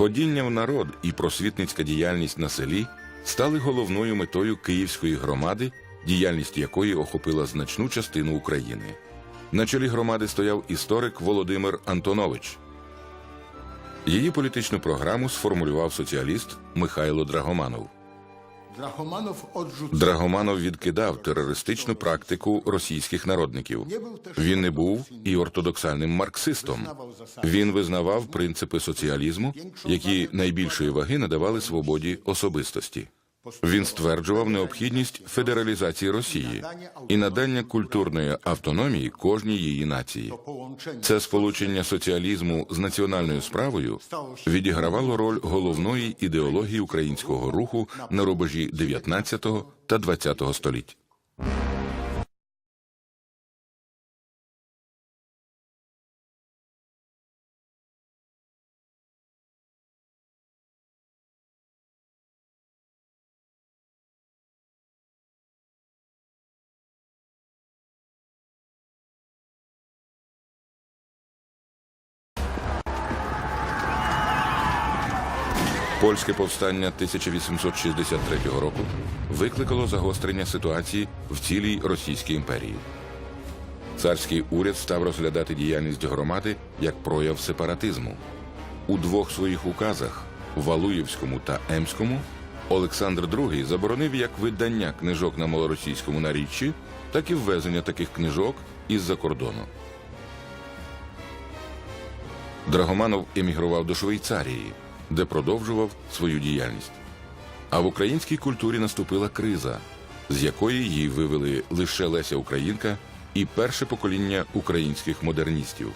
Ходіння в народ і просвітницька діяльність на селі стали головною метою Київської громади, діяльність якої охопила значну частину України. На чолі громади стояв історик Володимир Антонович. Її політичну програму сформулював соціаліст Михайло Драгоманов. Драгоманов відкидав терористичну практику російських народників. Він не був і ортодоксальним марксистом. Він визнавав принципи соціалізму, які найбільшої ваги надавали свободі особистості. Він стверджував необхідність федералізації Росії і надання культурної автономії кожній її нації. Це сполучення соціалізму з національною справою відігравало роль головної ідеології українського руху на рубежі 19 та 20 століть. Польське повстання 1863 року викликало загострення ситуації в цілій Російській імперії. Царський уряд став розглядати діяльність громади як прояв сепаратизму. У двох своїх указах Валуєвському та Емському Олександр II заборонив як видання книжок на малоросійському наріччі, так і ввезення таких книжок із-за кордону. Драгоманов емігрував до Швейцарії, де продовжував свою діяльність. А в українській культурі наступила криза, з якої її вивели лише Леся Українка і перше покоління українських модерністів.